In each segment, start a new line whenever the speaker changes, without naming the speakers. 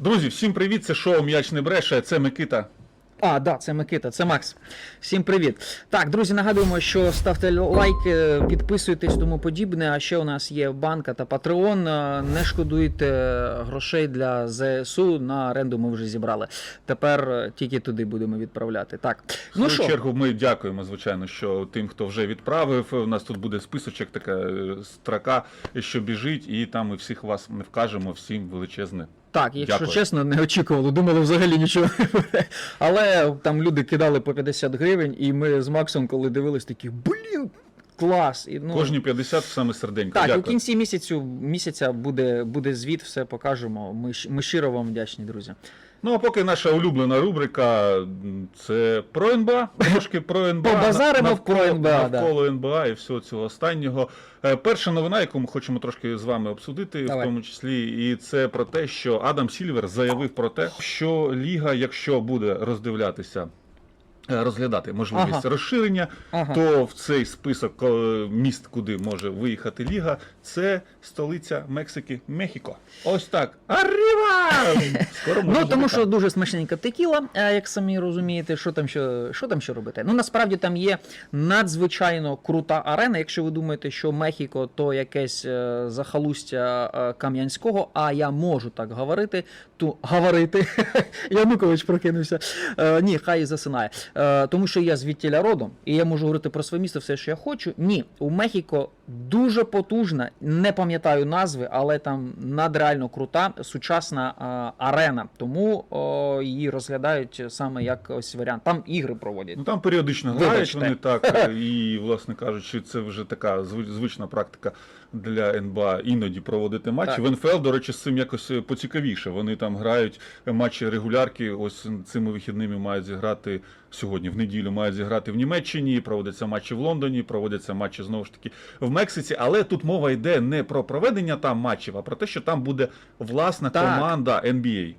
Друзі, всім привіт! Це шоу М'яч не бреше. Це Микита.
А, да, це Микита, це Макс. Всім привіт. Так, друзі, нагадуємо, що ставте лайки, підписуйтесь, тому подібне. А ще у нас є банка та Патреон. Е, Не шкодуйте грошей для ЗСУ. На оренду ми вже зібрали. Тепер е, тільки туди будемо відправляти. Так,
В
ну
свою
що,
чергу ми дякуємо, звичайно, що тим, хто вже відправив. У нас тут буде списочок, така е, строка, що біжить, і там ми всіх вас ми вкажемо, всім величезне.
Так, якщо
Дякую.
чесно, не очікували, думали взагалі нічого не буде. Але там люди кидали по 50 гривень, і ми з Максом, коли дивились, такі, блін, клас. І, ну,
Кожні 50 саме серденько.
Так,
Дякую.
у кінці місяцю місяця буде, буде звіт, все покажемо. Ми, щ- ми щиро вам вдячні, друзі.
Ну а поки наша улюблена рубрика це про НБА, трошки про НБА.
Побазаримо
навколо,
про НБА, да.
навколо НБА і всього цього останнього. Е, Перша новина, яку ми хочемо трошки з вами обсудити,
Давай.
в тому числі, і це про те, що Адам Сільвер заявив про те, що Ліга, якщо буде роздивлятися. Е, Розглядати можливість
Ага.
розширення,
Ага.
то в цей список міст, куди може виїхати Ліга, це столиця Мексики Мехіко. Ось так. Аріва! Скоро
Ну тому що дуже смачненька текіла, е, як самі розумієте, що там що, що там ще робити. Ну насправді там є надзвичайно крута арена. Якщо ви думаєте, що Мехіко то якесь е, захалустя Кам'янського, а я можу так говорити, то говорити. Янукович прокинувся. Ні, хай засинає. Е, тому що я звідтіля родом, і я можу говорити про своє місто все, що я хочу. Ні, у Мехіко дуже потужна, не пам'ятаю назви, але там надреально крута сучасна е, арена. Тому о, її розглядають саме як ось варіант. Там ігри проводять.
Ну там періодично грають
Вибачте.
вони так, е, і, власне кажучи, це вже така звична практика для НБА іноді проводити матчі.
Так.
В НФЛ, до речі, з цим якось поцікавіше. Вони там грають матчі регулярки. Ось цими вихідними мають зіграти сьогодні. В неділю мають зіграти в Німеччині. Проводяться матчі в Лондоні, проводяться матчі знову ж таки в Мексиці. Але тут мова йде не про проведення там матчів, а про те, що там буде власна
Так.
команда NBA.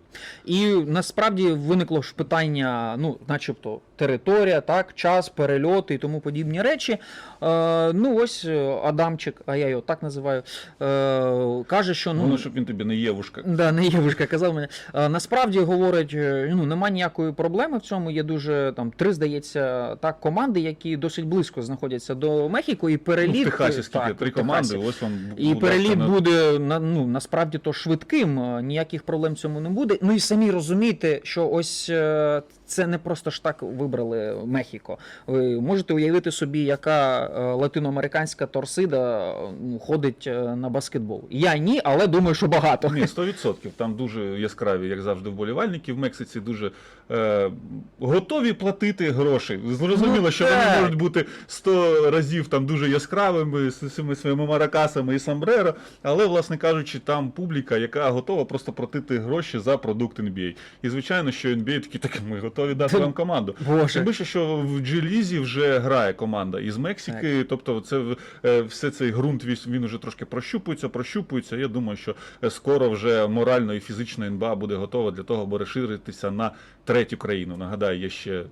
І насправді виникло ж питання, ну, начебто, територія, так, час, перельоти і тому подібні речі. Е, ну, ось е, Адамчик, а я його так називаю, е, каже, що ну.
Воно, щоб він тобі не євушка.
Да, не Євушка казав мене. Е, Насправді говорить, е, ну нема ніякої проблеми в цьому. Є дуже там три, здається, так команди, які досить близько знаходяться до Мехіко, і переліт
Ну, в Техасі скільки?
так,
Три команди. Ось вам
І переліт
на-
буде на ну насправді то швидким, е, ніяких проблем цьому не буде. Ну і самі розумієте, що ось е, це не просто ж так вибрали Мехіко. Ви можете уявити собі, яка е, латиноамериканська торсида ходить е, на баскетбол. Я ні, але думаю, що багато.
Ні, 100%. Там дуже яскраві, як завжди, вболівальники в Мексиці дуже е, готові платити гроші. Зрозуміло,
Ну,
що
так.
вони можуть бути 100 разів там дуже яскравими з цими своїми маракасами і самбреро, але, власне кажучи, там публіка, яка готова просто платити гроші за продукт NBA. І звичайно, що NBA такі так, ми готові дати вам команду.
Боже.
Тим більше, що в Джилізі вже грає команда із Мексики, тобто це е, все цей ґрунт він, уже трошки прощупується, прощупується. Я думаю, що е, скоро вже морально і фізично НБА буде готова для того, аби розширитися на третю країну. Нагадаю, є ще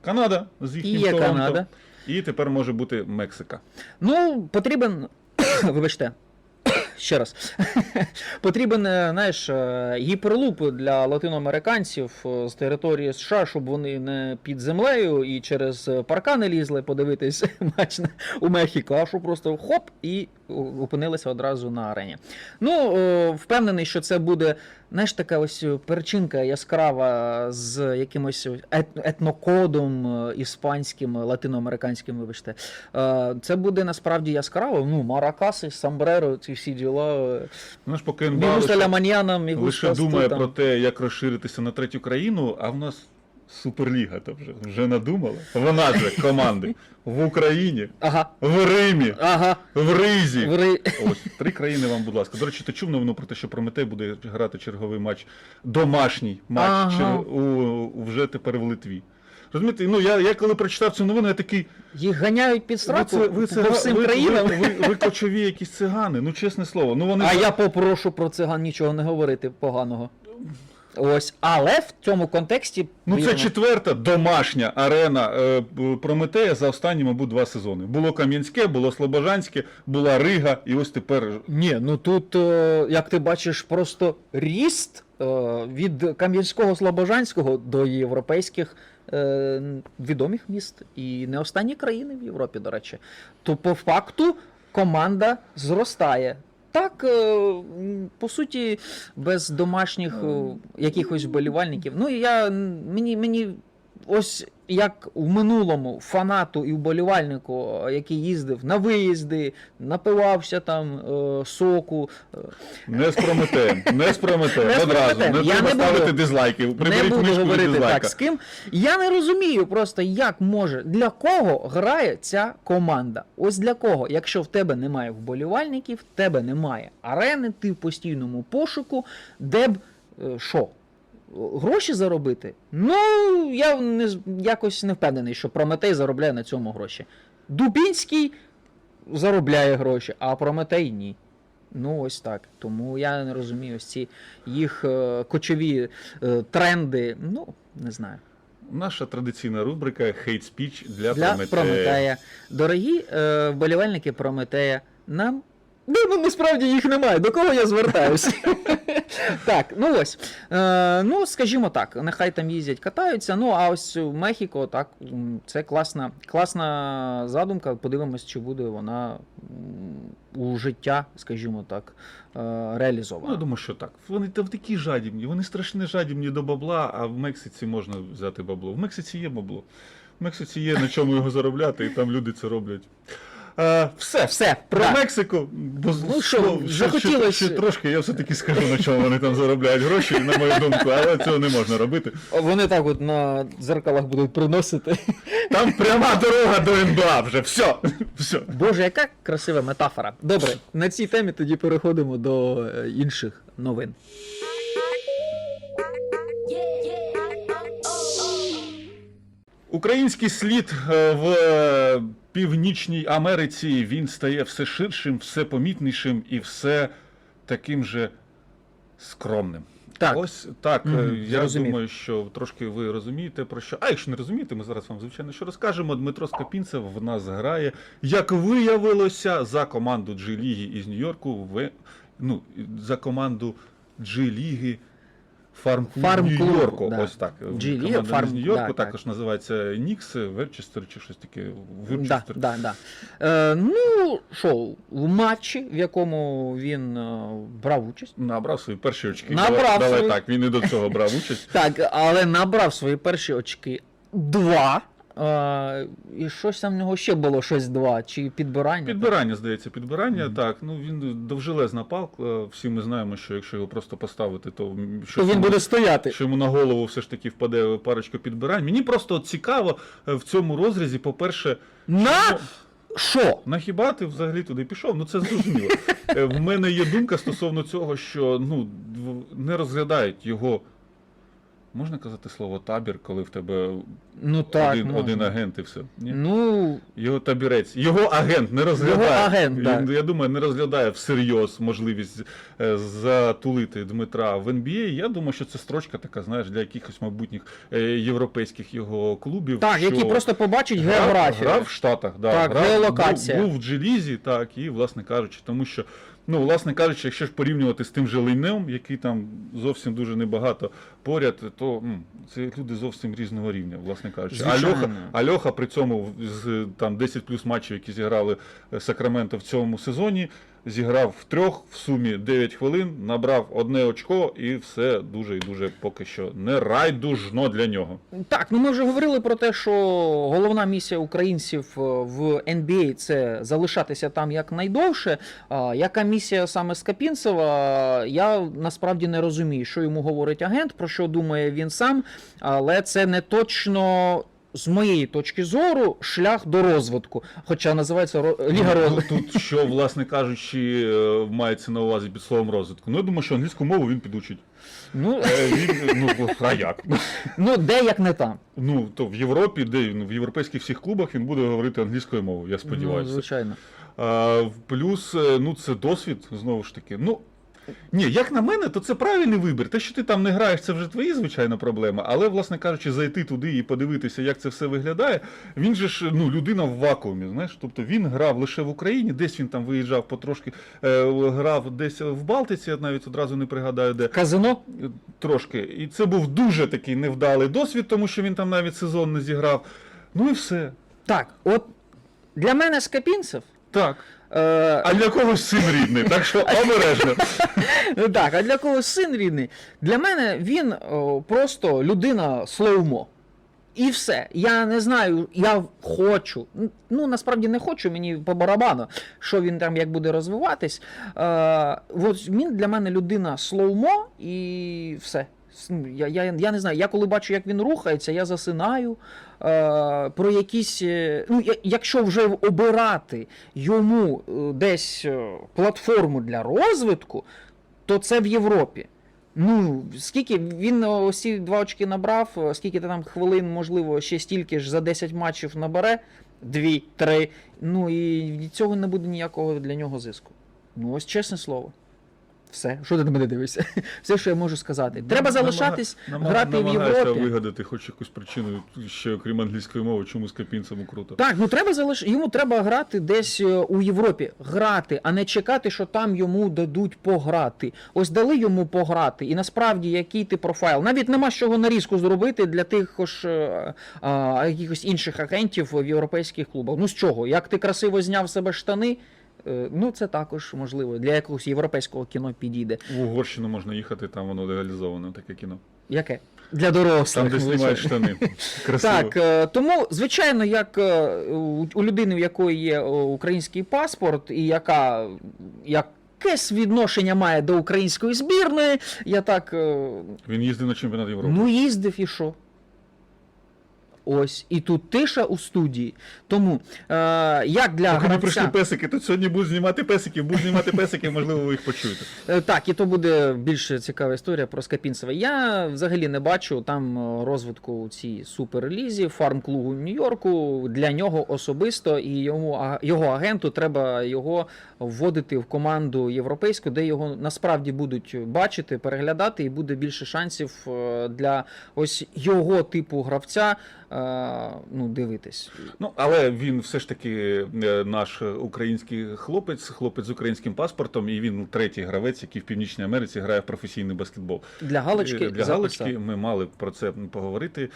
Канада з
І
їхнім
є
Торонто,
Канада.
і тепер може бути Мексика.
Ну, потрібен. Вибачте. Ще раз. Потрібен, е, знаєш, е, гіперлуп для латиноамериканців е, з території США, щоб вони не під землею і через паркани лізли подивитись матч у Мехіко, а що просто хоп і опинилися одразу на арені. Ну, впевнений, що це буде, знаєш, така ось перчинка яскрава з якимось ет- етнокодом е, іспанським, латиноамериканським, вибачте. Е, Це буде насправді яскраво. Ну, маракаси, самбреро, ці всі діла.
Ну ж поки НБА лише, лише думає
там.
про те, як розширитися на третю країну, а в нас. Суперліга то вже вже надумала. Вона же команди в Україні,
Ага,
в Римі,
ага.
в Ризі.
В Ри-
Ось три країни вам, будь ласка. До речі, ти чув новину про те, що Прометей буде грати черговий матч, домашній матч
Ага.
у, у- вже тепер в Литві. Розумієте, ну я, я коли прочитав цю новину, я такий.
Їх ганяють під
Ви,
страху
це, ви, це,
по всім
ви,
країнам.
ви, ви, ви кочові якісь цигани, ну чесне слово. Ну вони
А я попрошу про циган нічого не говорити поганого. Ось, але в цьому контексті.
Ну, це четверта домашня арена е, Прометея за останні, мабуть, два сезони. Було Кам'янське, було Слобожанське, була Рига, і ось тепер
Ні, ну тут, е, як ти бачиш, просто ріст е, від Кам'янського Слобожанського до європейських е, відомих міст і не останні країни в Європі, до речі. То по факту команда зростає. Так, е, по суті, без домашніх е, якихось вболівальників. Ну, я мені, мені ось як в минулому фанату і вболівальнику, е, який їздив на виїзди, напивався там е, соку, е,
Не з Прометеєм, не з Прометеєм,
Не
одразу. Не
Я
треба
не буду-
ставити дизлайки.
не буду говорити
дизлайка.
так з ким. Я не розумію просто, як може, для кого грає ця команда. Ось для кого. Якщо в тебе немає вболівальників, в тебе немає арени, ти в постійному пошуку, де б е, що? Гроші заробити? Ну, я не, якось не впевнений, що Прометей заробляє на цьому гроші. Дубінський заробляє гроші, а Прометей ні. Ну, ось так. Тому я не розумію ось ці їх е, кочові е, тренди. Ну, не знаю.
Наша традиційна рубрика Hate Speech для,
Для
Прометея.
Прометея. Дорогі е, вболівальники Прометея, нам. Ну, ну, насправді їх немає. До кого я звертаюся? так, ну ось. Е, ну, скажімо так, нехай там їздять, катаються. Ну, а ось в Мехіко, так, це класна, класна задумка. Подивимось, чи буде вона у життя, скажімо так, е,
Ну, я думаю, що так. Вони там такі жадібні, вони страшно жадібні до бабла, а в Мексиці можна взяти бабло. В Мексиці є бабло. В Мексиці є на чому його заробляти, і там люди це роблять. Е, все,
Все,
Про
да.
Мексику, бо
Ну що,
ще- ще, ще трошки, я все-таки скажу, на чому вони там заробляють гроші, на мою думку, але цього не можна робити.
Вони так от на дзеркалах будуть приносити.
Там пряма дорога до НБА вже. Все. все.
Боже, яка красива метафора. Добре, на цій темі тоді переходимо до е, інших новин.
Український слід е, в е, Північній Америці він стає все ширшим, все помітнішим і все таким же скромним.
Так.
Ось так. е,
Мгм,
я
зрозумів.
думаю, що трошки ви розумієте про що. А якщо не розумієте, ми зараз вам звичайно що розкажемо. Дмитро Скапінцев в нас грає, як виявилося, за команду G-ліги із Нью-Йорку, в ну за команду G-ліги. Фарм
Фарм-клуб,
Нью-Йорку,
да.
ось так.
G-ліга,
Команда
фарм,
з Нью-Йорку
да,
також називається Нікс, Верчестер чи щось таке.
Да, да, да. Е, ну, що, в матчі, в якому він е, брав участь.
Набрав свої перші очки.
Набрав
давай, давай так, він і до цього брав участь.
Так, але набрав свої перші очки два. Е, і щось там в нього ще було щось два, чи підбирання.
Підбирання, здається, підбирання.
Мгм.
Так, ну він довжелезна палка. Всі ми знаємо, що якщо його просто поставити, то м,
То він
йому-
буде стояти.
що йому на голову все ж таки впаде парочка підбирань. Мені просто цікаво е, в цьому розрізі, по-перше,
На що?
На хіба ти взагалі туди пішов? Ну це зрозуміло. Е, В мене є думка стосовно цього, що ну не розглядають його. Можна казати слово табір, коли в тебе
Ну так.
один,
можна.
один агент і все. Ні?
Ну,
Його табірець, його агент не розглядає.
Його агент,
Він,
да.
Я думаю, не розглядає всерйоз можливість е, затулити Дмитра в НБА. Я думаю, що це строчка така, знаєш, для якихось майбутніх е, європейських його клубів.
так,
що...
які просто побачать
Грав-
географію.
Грав в Штатах, да,
Так,
грав,
геолокація.
Був, був в Джелізі, так, і, власне кажучи, тому що, ну, власне кажучи, якщо ж порівнювати з тим же Лейнем, який там зовсім дуже небагато поряд, то м, це люди зовсім різного рівня, власне кажучи.
Звичайно.
Альоха, Альоха при цьому з там 10 плюс матчів, які зіграли е, Сакраменто в цьому сезоні, зіграв в трьох в сумі 9 хвилин, набрав одне очко, і все дуже і дуже поки що не райдужно для нього.
Так, ну ми вже говорили про те, що головна місія українців е, в NBA це залишатися там якнайдовше. Яка місія саме Скапінцева, я насправді не розумію, що йому говорить агент, про що думає він сам, але це не точно. З моєї точки зору, шлях до розвитку. Хоча називається ро- Ліга
Ну,
розвитку.
Тут, що, власне кажучи, е, мається на увазі під словом розвитку. Ну, я думаю, що англійську мову він підучить.
Ну,
Е, Він, ну, а як?
ну, де як не там.
Ну, то в Європі, де він, в європейських всіх клубах він буде говорити англійською мовою, я
Ну,
сподіваюся.
звичайно.
А, плюс, е, ну, це досвід, знову ж таки. Ну, Ні, як на мене, то це правильний вибір. Те, що ти там не граєш, це вже твої, звичайно, проблеми. Але, власне кажучи, зайти туди і подивитися, як це все виглядає. Він же ж ну, людина в вакуумі. Знаєш, тобто він грав лише в Україні, десь він там виїжджав потрошки, е, грав десь в Балтиці, я навіть одразу не пригадаю, де.
Казино?
Трошки. І це був дуже такий невдалий досвід, тому що він там навіть сезон не зіграв. Ну і все.
Так, от для мене Скапінцев.
Так. А для когось син рідний, так що обережно.
Ну Так, а для когось син рідний. Для мене він о, просто людина слоумо. І все. Я не знаю, я хочу. Ну, насправді не хочу, мені по барабану, що він там як буде розвиватись. Е, от він для мене людина слоумо і все. Ну, Я, я, я не знаю, я коли бачу, як він рухається, я засинаю. Е, про якісь. е, Ну, якщо вже обирати йому е, десь е, платформу для розвитку, то це в Європі. Ну, скільки він ці два очки набрав, скільки там хвилин, можливо, ще стільки ж за 10 матчів набере, дві, три. Ну і цього не буде ніякого для нього зиску. Ну, ось чесне слово. Все, що ти на мене дивишся? Все, що я можу сказати. Треба
Намага-
залишатись,
намага-
грати в Європі.
вигадати хоч якусь причину, ще окрім англійської мови, чому з капінцем круто.
Так, ну треба залиш... йому треба грати десь е, у Європі. Грати, а не чекати, що там йому дадуть пограти. Ось дали йому пограти, і насправді який ти профайл. Навіть нема з чого нарізку зробити для тих ж е, якихось інших агентів в європейських клубах. Ну з чого? Як ти красиво зняв себе штани? Е, Ну, це також можливо для якогось європейського кіно підійде.
В Угорщину можна їхати, там воно легалізоване, таке кіно.
Яке? Для дорослих.
Там, де знімають штани. Красиво.
Так, е, тому, звичайно, як е, у людини, в якої є український паспорт, і яка якесь відношення має до української збірної, я так
Він їздив на чемпіонат Європи.
ну їздив і що? Ось, і тут тиша у студії. Тому е, як для
Поки
гравця...
прийшли песики, то сьогодні будуть знімати песиків, будуть знімати песиків, можливо, ви їх почуєте.
Е, Так, і то буде більш цікава історія про Скапінцева. Я взагалі не бачу там е, розвитку у цій суперлізі, фарм-клубу в Нью-Йорку. Для нього особисто і йому, його агенту треба його вводити в команду європейську, де його насправді будуть бачити, переглядати, і буде більше шансів е, для ось його типу гравця ну, дивитись.
Ну, але він все ж таки е, наш український хлопець, хлопець з українським паспортом, і він третій гравець, який в Північній Америці грає в професійний баскетбол.
Для галочки
Е, Для
записав.
галочки ми мали про це поговорити.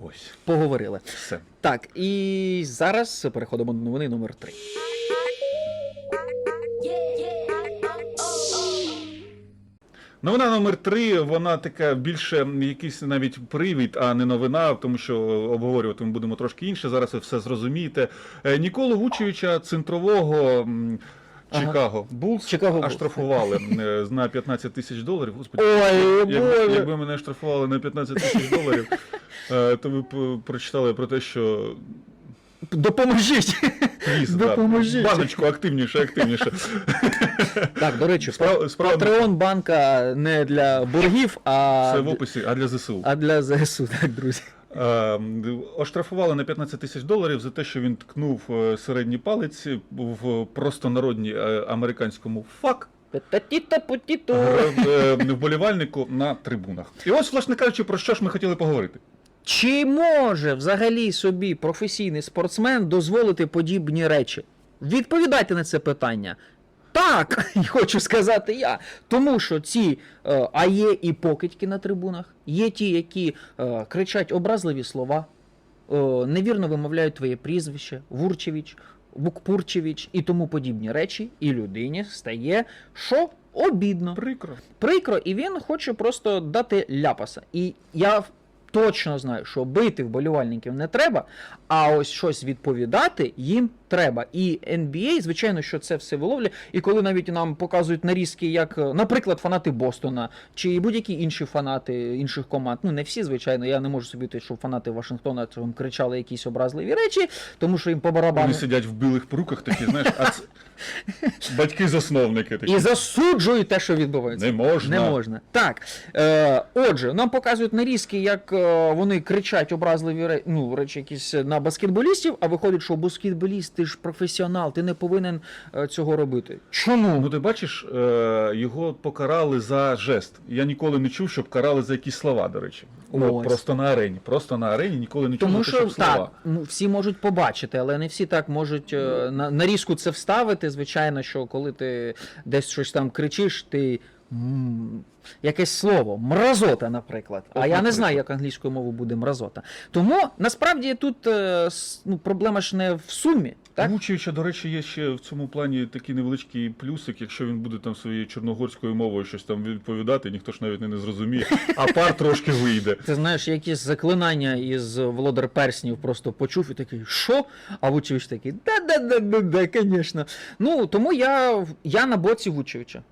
Ось,
поговорили.
все.
Так, і зараз переходимо до новини номер 3.
Новина номер три, вона така більше якийсь навіть привід, а не новина, тому що обговорювати ми будемо трошки інше. Зараз ви все зрозумієте. Е, Ніколу Вучевича, центрового м,
Ага.
Чикаго Булс,
Чикаго
оштрафували е, на 15 тисяч доларів. Господи,
Ой,
якби, якби мене штрафували на 15 тисяч доларів, е, то ви прочитали про те, що
Допоможіть! Допоможіть.
баночку активніше, активніше.
Так, до речі, Патреон банка не для боргів, а,
Це в описі, а для ЗСУ.
а для ЗСУ, так, друзі.
Е, Оштрафували на 15 тисяч доларів за те, що він ткнув е, середній палець в простонародній е, американському фак е, вболівальнику на трибунах. І ось, власне кажучи, про що ж ми хотіли поговорити.
Чи може взагалі собі професійний спортсмен дозволити подібні речі? Відповідайте на це питання. Так, хочу сказати я. Тому що ці, е, а є і покидьки на трибунах, є ті, які е, кричать образливі слова, е, невірно вимовляють твоє прізвище, Вурчевич, Вукпурчевич і тому подібні речі, і людині стає що обідно
Прикро.
прикро, і він хоче просто дати ляпаса. І я точно знаю, що бити вболівальників не треба, а ось щось відповідати їм треба. І NBA, звичайно, що це все виловлює. І коли навіть нам показують нарізки, як, е, наприклад, фанати Бостона чи будь-які інші фанати інших команд. Ну не всі, звичайно, я не можу собі те, щоб фанати Вашингтона кричали якісь образливі речі, тому що їм по барабану.
Вони сидять в білих перуках такі, знаєш, а це, Батьки-засновники такі.
І засуджують те, що відбувається.
Не можна.
Не можна. Так. Е, отже, нам показують нарізки, як е, вони кричать образливі ре- ну, речі якісь на баскетболістів, а виходить, що баскетболіст, ти ж професіонал, ти не повинен е, цього робити. Чому?
Ну, ти бачиш, е, його покарали за жест. Я ніколи не чув, щоб карали за якісь слова, до речі.
Ось.
просто на арені. Просто на арені ніколи не чув,
Тому що
щоб слова.
так, ну, всі можуть побачити, але не всі так можуть е, на нарізку це вставити. Звичайно, що коли ти десь щось там кричиш, ти. Якесь слово, мразота, наприклад. А я не знаю, як англійською мовою буде мразота. Тому насправді тут е, ну, проблема ж не в сумі. Так?
Вучевича, до речі, є ще в цьому плані такий невеличкий плюсик, якщо він буде там своєю чорногорською мовою щось там відповідати, ніхто ж навіть не зрозуміє, а пар трошки вийде.
Ти знаєш, якісь заклинання із Володар Перснів просто почув і такий, що? А Вучевич такий, да-да-да-да, звісно. Ну, тому я, я на боці Вучевича.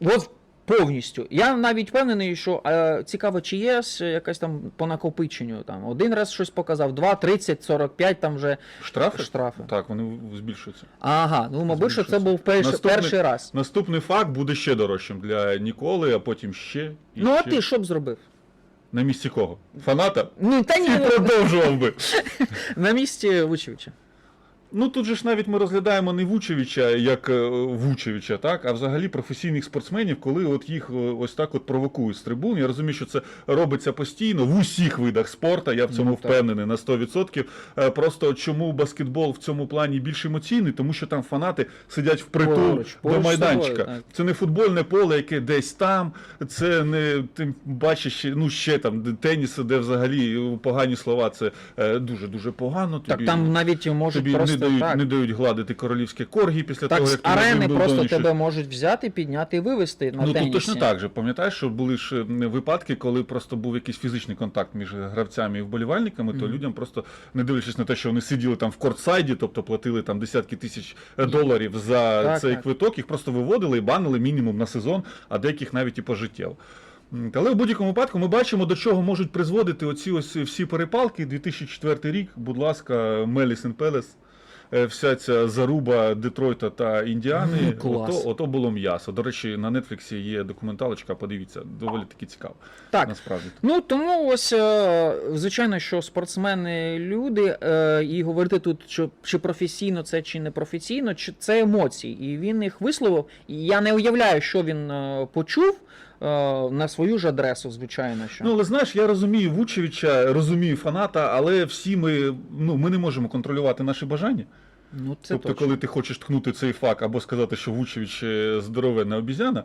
От повністю. Я навіть впевнений, що е, цікаво, чи є якась там по накопиченню. Там, один раз щось показав, два, 30, 45, там вже
Штрафи?
штрафи.
Так, вони збільшуються.
Ага, ну, мабуть, що це був перший,
Наступний-
перший раз.
Наступний факт буде ще дорожчим для Ніколи, а потім ще. І
Ну, а
ще.
ти що б зробив?
На місці кого? Фаната?
Ну, та ні,
І продовжував би.
на місці Вучевича.
Ну тут же ж навіть ми розглядаємо не Вучевича як е, Вучевича, так, а взагалі професійних спортсменів, коли от їх е, ось так от провокують з трибун. Я розумію, що це робиться постійно в усіх видах спорту. Я в цьому
Ну,
впевнений на 100%. Е, Просто чому баскетбол в цьому плані більш емоційний, тому що там фанати сидять впритул
Поруч, поруч
до майданчика.
собою.
Це не футбольне поле, яке десь там. Це не ти бачиш ну ще там теніс, де взагалі погані слова. Це дуже дуже погано.
Так там навіть можуть
Тобі
просто
дають,
так.
не дають гладити королівське коргі після
Так,
того, як на
арени просто
щось-
тебе можуть взяти, підняти і вивести на
Ну
тенісі.
тут точно так же. Пам'ятаєш, що були ж випадки, коли просто був якийсь фізичний контакт між гравцями і вболівальниками, то людям просто не дивлячись на те, що вони сиділи там в кортсайді, тобто платили там десятки тисяч е, доларів за
Так,
цей
так.
квиток, їх просто виводили і банили мінімум на сезон, а деяких навіть і пожиттєво. Але в будь-якому випадку ми бачимо, до чого можуть призводити оці ось всі перепалки. 2004 рік, будь ласка, Мелісен Пелес. Е, Вся ця заруба Детройта та Індіани,
Мгм, клас.
ото, ото було м'ясо. До речі, на Нетфліксі є документалочка, подивіться, доволі таки цікаво.
Так.
Насправді.
Ну тому ось е, звичайно, що спортсмени люди, е, і говорити тут, що чи професійно це, чи не професійно, чи це емоції. І він їх висловив. І я не уявляю, що він почув на свою ж адресу, звичайно. Що.
Ну, але знаєш, я розумію Вучевича, розумію фаната, але всі ми, ну, ми не можемо контролювати наші бажання.
Ну, це
тобто,
точно.
коли ти хочеш ткнути цей факт або сказати, що Вучевич е, здоровенна обізяна,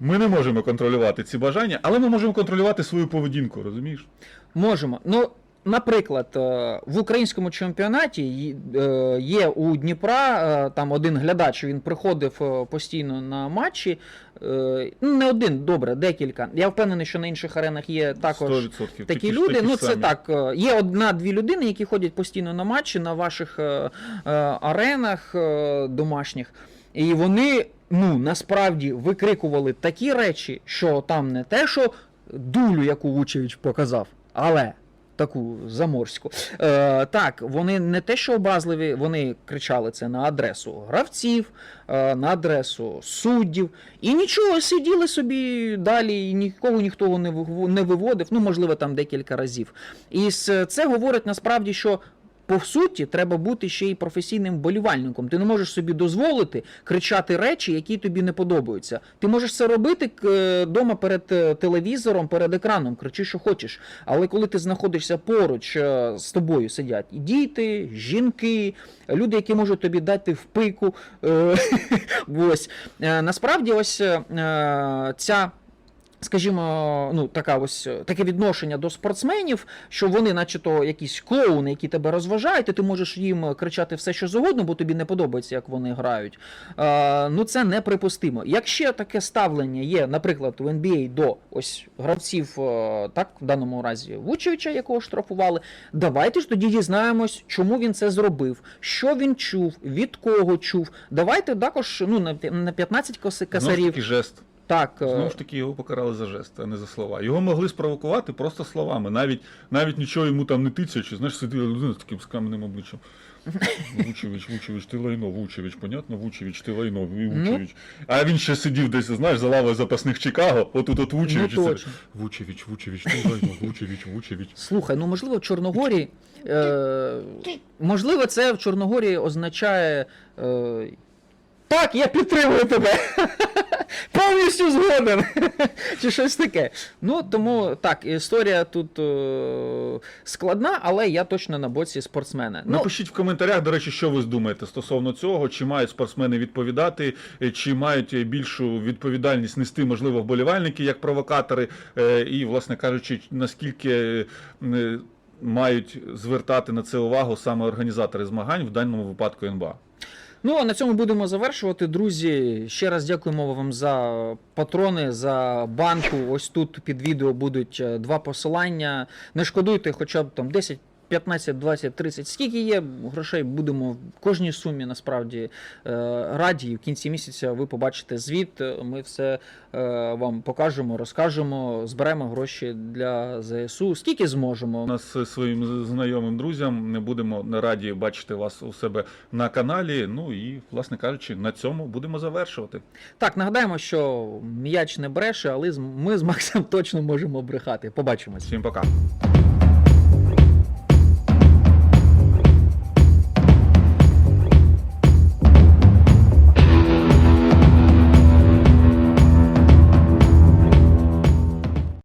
ми не можемо контролювати ці бажання, але ми можемо контролювати свою поведінку, розумієш?
Можемо. Ну, наприклад, е, в українському чемпіонаті е, є у Дніпра е, там один глядач, він приходив постійно на матчі. Ну, не один, добре, декілька. Я впевнений, що на інших аренах є також.
100%.
Такі
ж-
люди,
ж
ну це
самі.
так. Є одна-дві людини, які ходять постійно на матчі на ваших аренах домашніх, і вони ну насправді викрикували такі речі, що там не те, що дулю, яку Вучевич показав, але. Таку заморську. Е, так, вони не те, що образливі, вони кричали це на адресу гравців, е, на адресу суддів. І нічого, сиділи собі далі, і нікого ніхто не вив- не виводив, ну, можливо, там декілька разів. І це говорить насправді, що. По суті, треба бути ще й професійним болівальником. Ти не можеш собі дозволити кричати речі, які тобі не подобаються. Ти можеш це робити вдома перед е, телевізором, перед екраном, кричи, що хочеш. Але коли ти знаходишся поруч е, з тобою сидять і діти, жінки, люди, які можуть тобі дати в пику. е, Е, насправді, ось е, ця. Скажімо, ну така ось е, таке відношення до спортсменів, що вони, начебто, якісь клоуни, які тебе розважають, і ти можеш їм кричати все, що завгодно, бо тобі не подобається, як вони грають. Е, ну це неприпустимо. Якщо таке ставлення є, наприклад, у NBA до ось гравців, е, так в даному разі Вучевича, якого штрафували, давайте ж тоді дізнаємось, чому він це зробив, що він чув, від кого чув. Давайте також ну на п'я- на 15 коси- косарів.
таки жест.
Так, е,
Знову ж таки, його покарали за жест, а не за слова. Його могли спровокувати просто словами. Навіть навіть нічого йому там не тицячи. Знаєш, сиділа людина з таким з кам'яним обличчям. Вучевич, Вучевич, ти лайно, Вучевич, понятно, Вучевич, ти лайно,
Ну.
Вучевич. А він ще сидів десь, знаєш, за лавою запасних Чикаго, отут от Вучевич.
Ну, точно.
Вучевич, Вучевич, ти лайно, Вучевич, Вучевич.
Слухай, ну можливо, в Чорногорії. Е, можливо, це в Чорногорії означає. Е, так, я підтримую тебе. Повністю згоден. Чи щось таке. Ну, тому так, історія тут е, складна, але я точно на боці спортсмена. Ну,
Напишіть в коментарях, до речі, що ви думаєте стосовно цього, чи мають спортсмени відповідати, е, чи мають е, більшу відповідальність нести, можливо, вболівальники як провокатори, е, і, власне кажучи, наскільки е, мають звертати на це увагу саме організатори змагань, в даному випадку НБА.
Ну, а на цьому будемо завершувати. Друзі, ще раз дякуємо вам за патрони, за банку. Ось тут під відео будуть е, два посилання. Не шкодуйте хоча б там 10. 15, 20, 30, скільки є грошей, будемо в кожній сумі насправді е, раді. І В кінці місяця ви побачите звіт. Ми все е, вам покажемо, розкажемо, зберемо гроші для ЗСУ. Скільки зможемо.
нас своїм знайомим друзям не будемо раді бачити вас у себе на каналі. Ну і, власне кажучи, на цьому будемо завершувати.
Так, нагадаємо, що м'яч не бреше, але ми з Максом точно можемо брехати. Побачимось.
Всім пока.